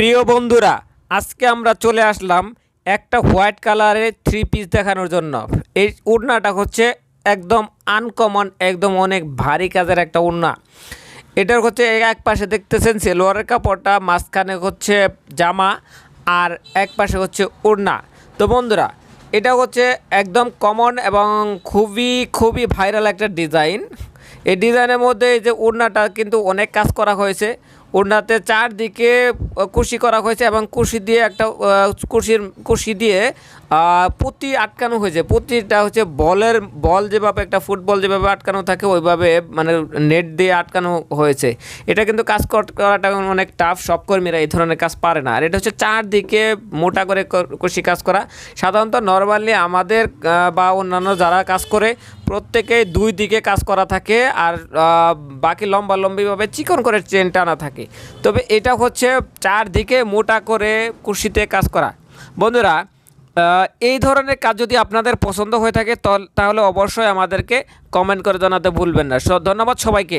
প্রিয় বন্ধুরা, আজকে আমরা চলে আসলাম একটা হোয়াইট কালারের থ্রি পিস দেখানোর জন্য। এই উড়নাটা হচ্ছে একদম আনকমন একদম অনেক ভারী কাজের একটা উড়না। এটার হচ্ছে এক পাশে দেখতেছেন সেলোয়ারের কাপড়টা, মাঝখানে হচ্ছে জামা আর এক পাশে হচ্ছে উড়না। তো বন্ধুরা, এটা হচ্ছে একদম কমন এবং খুবই খুবই ভাইরাল একটা ডিজাইন এই ডিজাইনের মধ্যে এই যে ওড়নাটা কিন্তু অনেক কাজ করা হয়েছে। ওড়নাতে চারদিকে কুশি করা হয়েছে এবং কুশি দিয়ে একটা কুশির, কুশি দিয়ে পুঁতি আটকানো হয়েছে। পুঁতিটা হচ্ছে বলের, বল যেভাবে একটা ফুটবল যেভাবে আটকানো থাকে, ওইভাবে মানে নেট দিয়ে আটকানো হয়েছে। এটা কিন্তু কাজ করাটা অনেক টাফ সব কর্মীরা এই ধরনের কাজ পারে না। আর এটা হচ্ছে চারদিকে মোটা করে কুশি কাজ করা। সাধারণত নর্মালি আমাদের বা অন্যান্য যারা কাজ করে, প্রত্যেকেই দুই দিকে কাজ করা থাকে, আর বাকি লম্বা লম্বিভাবে চিকন করে চেন টানা থাকে। তবে এটা হচ্ছে চারদিকে মোটা করে কুশিতে কাজ করা। বন্ধুরা এই ধরনের কাজ যদি আপনাদের পছন্দ হয়ে থাকে তাহলে অবশ্যই আমাদেরকে কমেন্ট করে জানাতে ভুলবেন না। ধন্যবাদ সবাইকে।